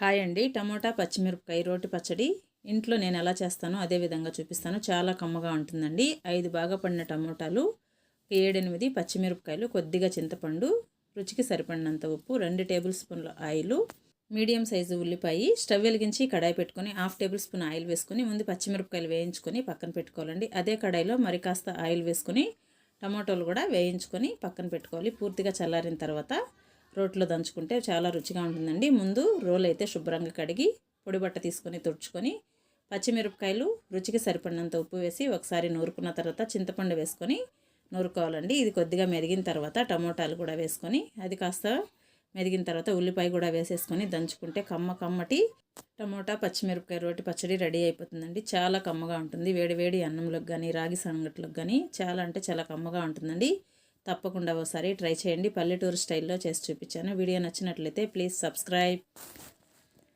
Hi అండి. Tomato పచ్చిమిరపకాయ రోటి పచ్చడి ఇంట్లో నేను ఎలా చేస్తానో అదే విధంగా చూపిస్తాను. చాలా కమ్మగా ఉంటుందండి. ఐదు బాగా పడిన టమోటాలు ఏడెనిమిది పచ్చిమిరపకాయలు కొద్దిగా చింతపండు రుచికి సరిపడినంత ఉప్పు రెండు టేబుల్ స్పూన్ల ఆయిల్ మీడియం సైజు ఉల్లిపాయ స్టవ్ వెలిగించి కడాయి పెట్టుకొని హాఫ్ టేబుల్ స్పూన్ ఆయిల్ వేసుకొని ముందు పచ్చిమిరపకాయలు వేయించుకొని పక్కన పెట్టుకోవాలండి. అదే కడాయిలో మరి కాస్త ఆయిల్ వేసుకొని టమాటోలు కూడా వేయించుకొని పక్కన పెట్టుకోవాలి. పూర్తిగా చల్లారిన తర్వాత రోట్లో దంచుకుంటే చాలా రుచిగా ఉంటుందండి. ముందు రోల్ అయితే శుభ్రంగా కడిగి పొడి బట్ట తీసుకొని తుడుచుకొని పచ్చిమిరపకాయలు రుచికి సరిపడినంత ఉప్పు వేసి ఒకసారి నూరుకున్న తర్వాత చింతపండు వేసుకొని నూరుకోవాలండి. ఇది కొద్దిగా మెరిగిన తర్వాత టమోటాలు కూడా వేసుకొని అది కాస్త మెరిగిన తర్వాత ఉల్లిపాయ కూడా వేసేసుకొని దంచుకుంటే కమ్మ కమ్మటి టమోటా పచ్చిమిరపకాయ రోటి పచ్చడి రెడీ అయిపోతుందండి. చాలా కమ్మగా ఉంటుంది. వేడి వేడి అన్నంలోకి కానీ రాగి సంగట్లకు కానీ చాలా అంటే చాలా కమ్మగా ఉంటుందండి. తప్పకుండా ఒకసారి ట్రై చేయండి పల్లెటూరు స్టైల్లో చేసి చూపించాను. వీడియో నచ్చినట్లయితే ప్లీజ్ సబ్స్క్రైబ్.